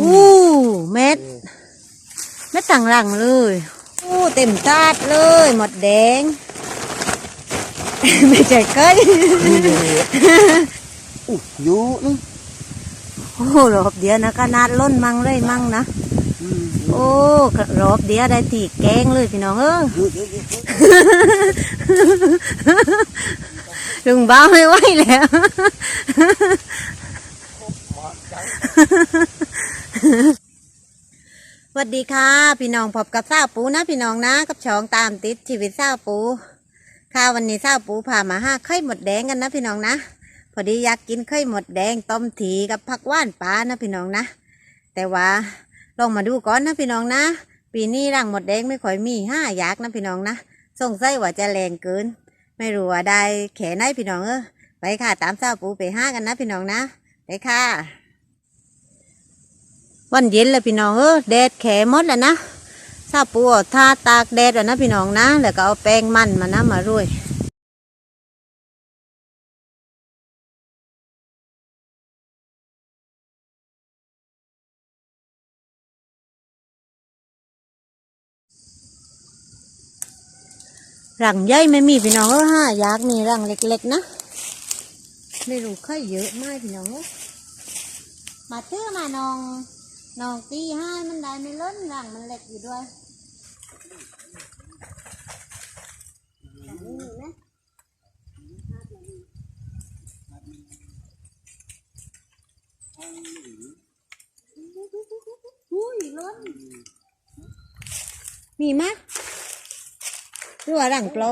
อู้เม็ดเม็ดต่างหลังเลยอู้เต็มตาดเลยหมดแดง ไม่ใช่เก้ยอู้อยู่นึงโอ้รอบเดียวนะก็นาดล้นมั่งเลยมั่งนะอืมโอ้รอบเดียวได้ตีแกงเลยพี่น้องเอออยู่เยอะเยอะลุงบ้าไม่ไหวแล้ว สวัสดีค่ะ พี่น้องพบกับสาวปูนะ พี่น้องนะกับช่องตามติดชีวิตสาวปู ค่ะวันนี้สาวปูพามาห้าไข่หมดแดงกันนะ พี่น้องนะ พอดีอยากกินไข่หมดแดงต้มถีกับผักว่านปลานะ พี่น้องนะ แต่ว่าลองมาดูก่อนนะพี่น้องนะ ปีนี้รังหมดแดงไม่ค่อยมีห้าอยากนะพี่น้องนะสงสัยว่าจะแรงเกิน ไม่รู้ว่าได้แขนไหนพี่น้องเออไปค่ะตามสาวปูไปห้ากันนะพี่น้องนะไปค่ะ วันเย็นแล้วพี่น้องเออแดดแขมดแล้วนะสาปูเอาทาตากแดดแล้วนะพี่น้องนะแล้วก็เอาแป้งมันมานะมารุยรังใหญ่ไม่มีพี่น้องเออห้ายากมีรังเล็กๆนะไม่รู้ค่อยเยอะมากพี่น้องมาเตื้อมาน้อง น้องตีห้ามันได้ไม่ล้นรังมันเล็กอยู่ด้วยรังนี้มีไหมอุ้ยล้นมีไหมยหรือว่ารังเปล่า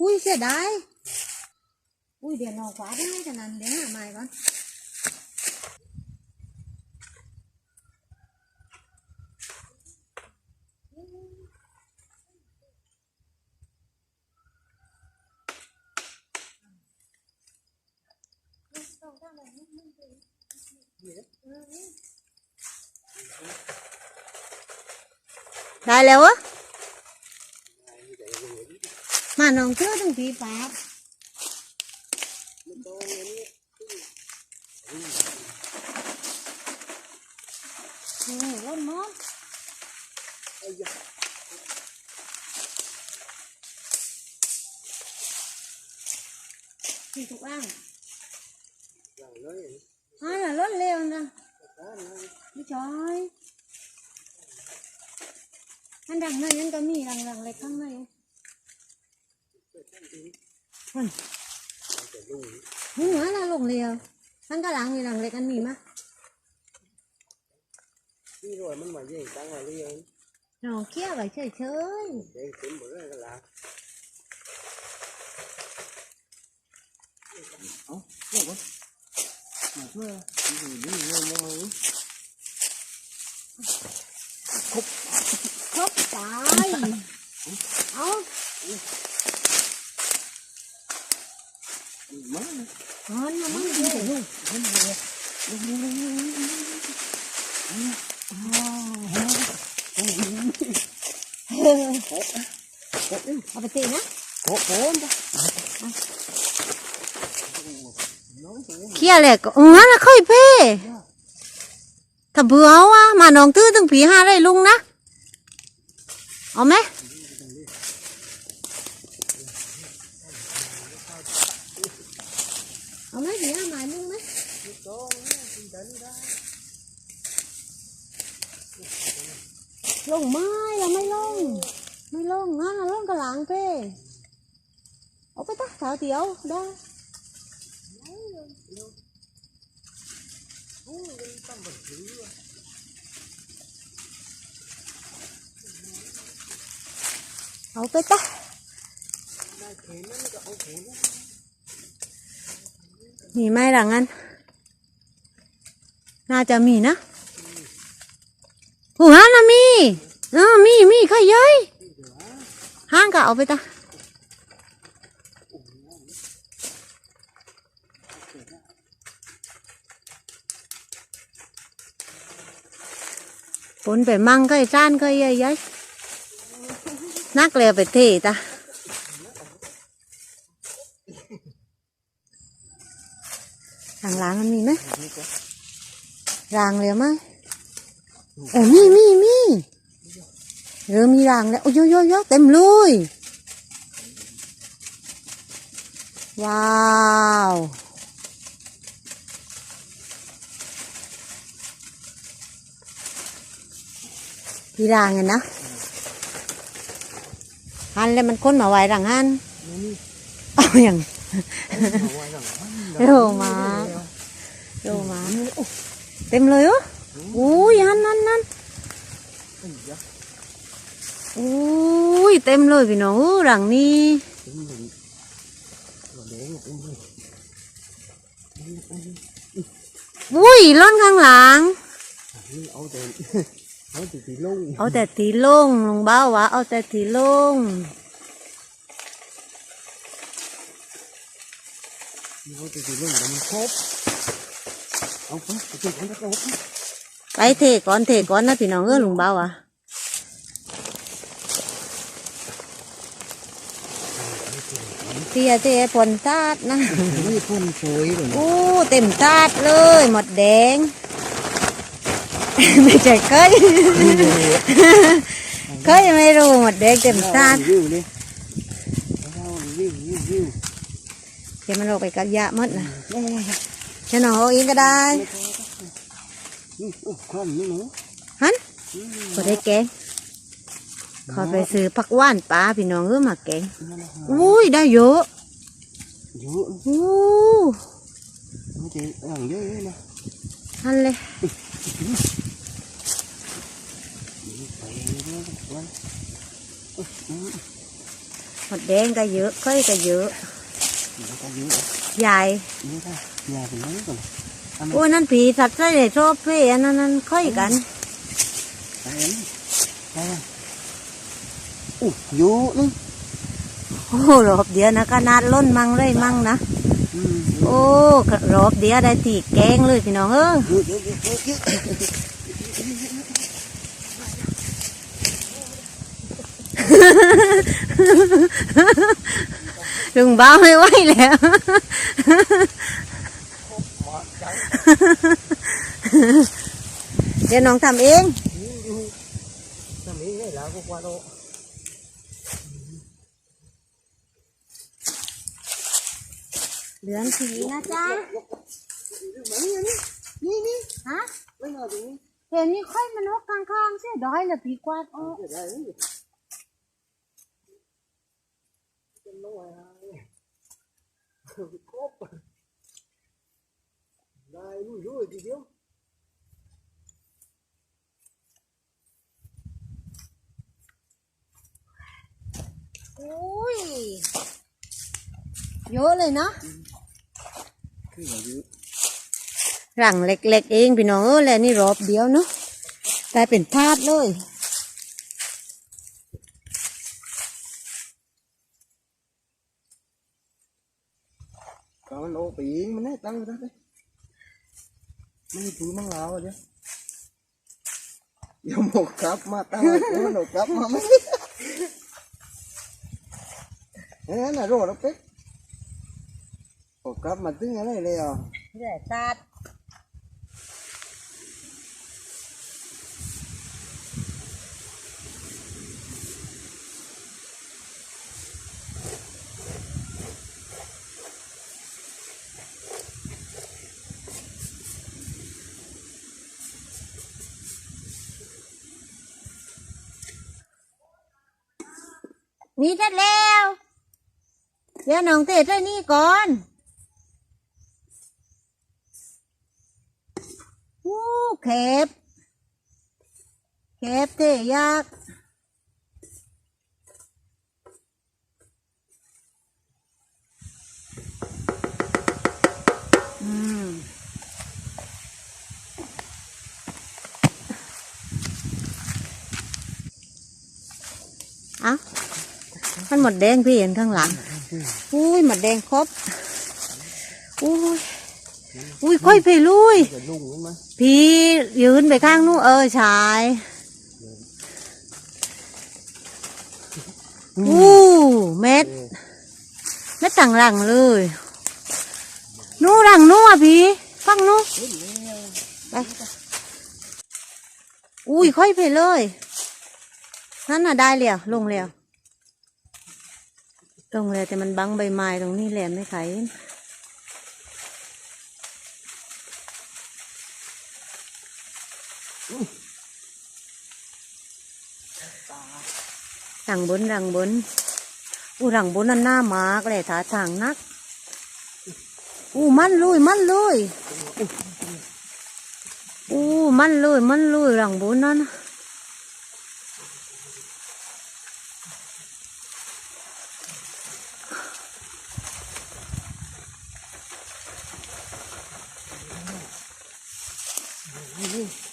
อุ้ยเสียดายอุ้ยเดี๋ยวนอกขวาได้ไหมขนาดเดี๋ยวหาไม้ก่อน แล้วอะมาน้องเชื่อถึงทีฟ้านี่ร่นมอนที่ถูกอ่างอย่างเลยอ่าน่ะร่นเร็วนะไม่ใช่ อันดังนั้นนั้นก็มีดังๆเลยข้างในมันหัวเราลงเรียวมันก็ล้างนี่หลังเล็กอันมีมะนี่รวยมันมาเย่งตั้งมาเรียงหนอเขี้ยวไปเฉยเฉยเด็กเต็มหมดเลยก็ล้างเอาเดี๋ยวก่อนมาช่วยดูดูดูมาไหม ตายเอามันมันมันดีเลยมันดีเลยเอาไปตีนะโอ้โหเขี้ยแหลก็เออนะค่อยเพ่ถ้าเบื่อว่ะมาน้องตื้อตึงผีห้าได้ลุงนะ เอาไหมเอาไหมผีห้าหมายลุงไหมลงไม้เราไม่ลงไม่ลงงั้นเราลงกระหลัง เอาไปตักสาวเดียวได้ะมีไหมหลังนั้น น่าจะมีนะหัวน่ะมีเออมีมีข้าย้อยห้างก็เอาไปตะฝนไปมั่งก็ไอ้จ้านก็ไอ้ย้อย นักเลยไปเทตะทางหล้างมันมีไหมรางเลยไหมโอ้มีมีมีเริ่มมีรางแล้วโอ้ยโยโยโยเต็มเลยว้าวมีรางไงนะ หันแล้วมันค้นมาไว้รังหันนี่นี่เอาอย่างเอาไว้หลังบ้านโลมาโลมาโอ้เต็มเลยเหรออุ้ยหันนั่นนั่นไอ้ยักษ์อุ้ยเต็มเลยพี่น้องอู้หลังนี้เป็นเหมือนหัวแดงอะเป็นเหมือนอุ้ยล้นข้างหลังนี่ เอาแต่เอาแต่ตีลงเอาแต่ทีลงลงเบ้าวะเอาแต่ทีลงเอาแต่ตีลงแต่มันครบเอาไปไปจุดมันจะครบไปเทก่อนเทก่อนนะพี่น้องเออลุงเบ้าวะเตียเตียผลตาดนะนี่พ่นสวยเลยอู้เต็มตาดเลยหมดแดง ไม่ใช่เคยเคยไม่รู้หมดแดงเต็มตาดวิวนี่เอาวิววิววิวเดี๋ยวมันออกไปกับยะหมดนะฉันเอาอีกก็ได้นี่โอ้ควันนี่หนูฮันก็ได้แกงขอไปซื้อผักหว่านปลาพี่น้องเออมาแกงอุ้ยได้เยอะเยอะอู้ไม่ใช่อย่างเยอะเลยนะฮันเลย ไปเรื่อยๆวัน หม ดแดงก็เยอะเคยก็เยอะนี่ก็เยอะใหญ่นี่ก็ยาเป็นนั้นก่อนโอ้ยนั่นผีสัตว์ใส่ในชอบเพ่อันนั้นนั่นค่อยกันไปไปโอ้เยอะนี่โอ้รอบเดียวนะขนาดล้นมั่งเลยมั่งนะอืมโอ้รอบเดียวได้ตีแกงเลยพี่น้องเออ ลุงบ้าไม่ไหวแล้วเดี๋ยวน้องทำเองทำเองไงล่ะก็กว่าโลเหลือนสีนะจ๊ะ นี่นี่ฮะเห็นนี่ค่อยมันนกข้างๆเสียดอยละผีกวาดออก จะได้นี่เป็นน้อยครบได้รู้รู้ทีเดียวอุ้ยเยอะเลยเนาะคือว่าเยอะหลังเล็กๆเองพี่น้องเออแล้วนี่รอบเดียวเนาะได้เป็นทาดเลย ก็มันโอ ปีงมันได้ตั้งตั้งเลยมันถือมังลาวอะเดี๋ยวเดี๋ยวหมกครับมาตั้งไว้เดี๋ยวมันหมกครับมาไหมเฮ้ยน่ะรอแล้วเป๊กหมกครับมาตึงอะไรเลยอะเดี๋ยวท นี่ได้แล้ว เดี๋ยวน้องเตะด้วยนี่ก่อนวู้เข็บเข็บเตะยากอื มเอ้ามันหมดแดงพี่เห็นข้างหลัง อุ้ยหมดแดงครบ อุ้ย อุ้ยค่อยไปลุยจะลุ่งมั้ยมั้ยพี่ยืนไปข้างนู้นเออชายอู้เม็ดเม็ดต่างหลังเลยนู่นหลังนู้นอะพี่ฟังนู้นไปอุ้ยค่อยไปเลยนั่นน่ะได้แล้วลงแล้ว ลงแล้แต่มันบังใบไม้ตรงนี้แหลมไม่ไขหลังบนหลังบนอู้หลังบนนั่นหน้ามากเลยท่าทางนัก อู้มันลุยมันลุยอู้มันลุยมันลุยหลังบนนั่นนะ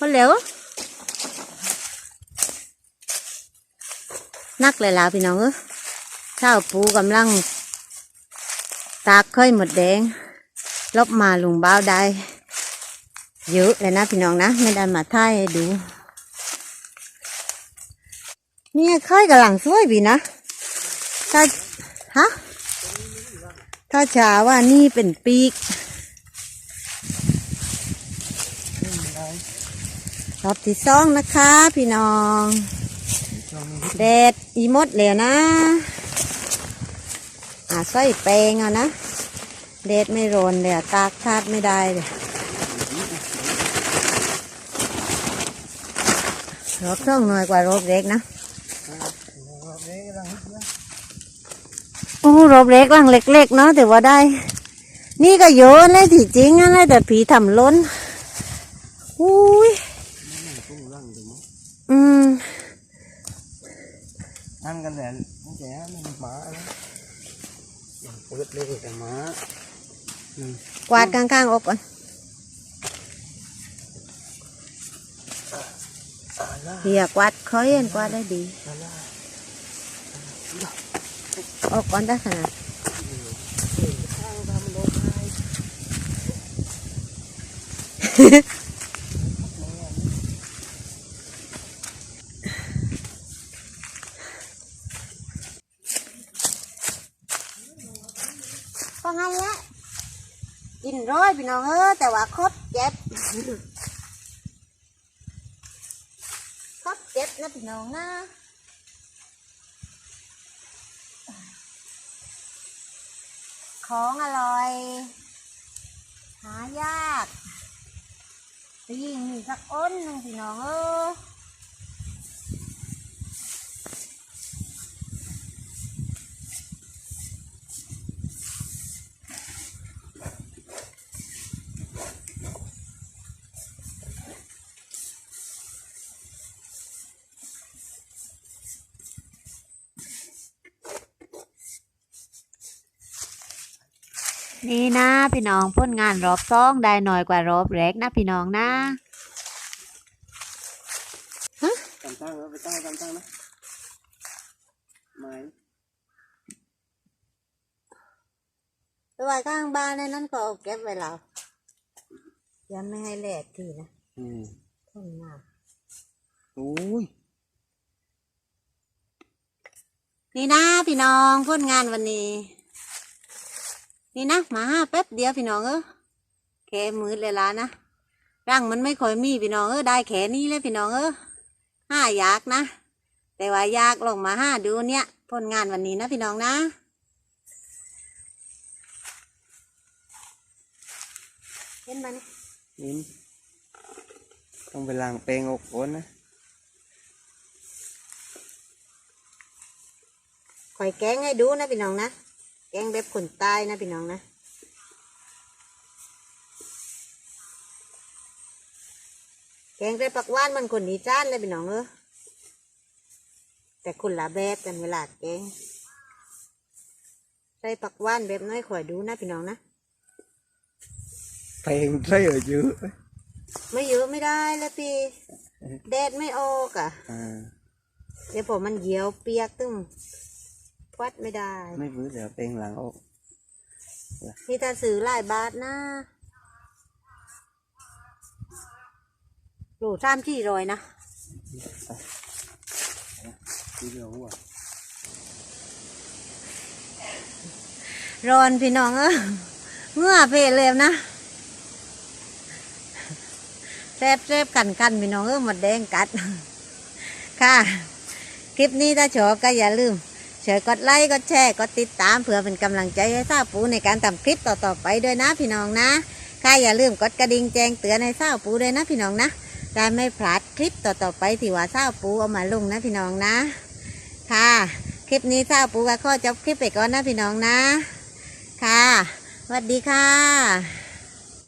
มันเหลวนักเลยล่ะพี่น้องเอ้ยเช้าปูกำลัง ตากเคยหมดแดง ลบมาลุงบ้าวได้ เยอะเลยนะพี่น้องนะ ไม่ได้มาท่ายให้ดู เนี่ยเคยกับหลังสวยบีนะ ถ้า ฮะ ถ้าชาว่านี่เป็นปีก รอบที่สองนะคะ พี่น้องแดดอีมดเลยนะอ่าใส่แปลงเอานะเดดไม่ร้อนเลยตากทาดไม่ได้เลยรอบช่องหน่อยกว่ารอบเล็กนะโอ้รอบเล็กลังเล็ก ๆ เนาะแต่ว่าได้ นี่ก็เยอะเลยที่จริงนะแต่ผีทำล้นอุ้ย อืม นั่ง กันแหละตั้งแต่มันหมาแล้วเปิดเลยแต่หมากวาดข้างๆออกก่อนเฮียกวาดค่อยเห็นกวาดได้ดี ออกก่อนได้ขนาดก็งั้นแหละกินร้อยพี่ น้องเออแต่ว่าคดเจ็บคดเจ็บนะพี่น้องนะของอร่อย หายากตีงมีสักอ้นนึงพี่น้องเออ นี่นะพี่น้องพ้นงานรอบสองได้หน่อยกว่ารอบแรกนะพี่น้องนะตั้งตั้งแล้วไปตั้งตั้งตั้งนะไม้ไปไว้ข้างบ้านในนั้นก็เอาเก็บไว้แล้วยังไม่ให้แหลกทีนะอืมทนมากโอ้ยนี่นะพี่น้องพ้นงานวันนี้ นี่นะมาห้าแป๊บเดียวพี่น้องเออแค่มืดเลยละนะร่างมันไม่ค่อยมีพี่น้องเออได้แค่นี้เลยพี่น้องเออห้าอยากนะ แต่ว่าอยากลงมาห้าดูเนี่ยพ้นงานวันนี้นะพี่น้องนะเห็นไหมเนี่ยนินต้องไปล้างแปรงออกก่อนนะคอยแกงให้ดูนะพี่น้องนะแก งแบบคนใต้นะพี่น้องนะแกงแบบปักว่านมันคนอีสานเลยพี่น้องเออแต่คนละแบบกันเวลาแกงใส่ปักว่านแบบน้อยคอยดูนะพี่น้องนะแปรงใส่เยอะไม่เยอะไม่ได้แล้วพี่แดดไม่ออกอะอ่าเดี๋ยวผมมันเหี่ยวเปียกตึ้ งวัดไม่ได้ ไม่พื้นเดี๋ยวแปรงหลังออกนี่ถ้าซื้อหลายบาทนะโหลสามที่รอยนะทีเดียวหัวร้อนพี่น้องเออเหงื่อเพลเลยนะแซ่บแซ่บกันกันพี่น้องเออหมดแดงกัด ค่ะ คลิปนี้ถ้าชอบก็อย่าลืม ช่วยกดไลค์กดแชร์กดติดตามเพื่อเป็นกำลังใจให้ทราบปูในการทำคลิปต่อๆไปด้วยนะพี่น้องนะค่ะอย่าลืมกดกระดิ่งแจ้งเตือนให้ทราบปูด้วยนะพี่น้องนะได้ไม่พลาดคลิปต่อๆไปที่ว่าทราบปูเอามาลงนะพี่น้องนะ ค่ะคลิปนี้ทราบปูก็ข้อจบคลิปไปก่อนนะพี่น้องนะ ค่ะสวัสดีค่ะ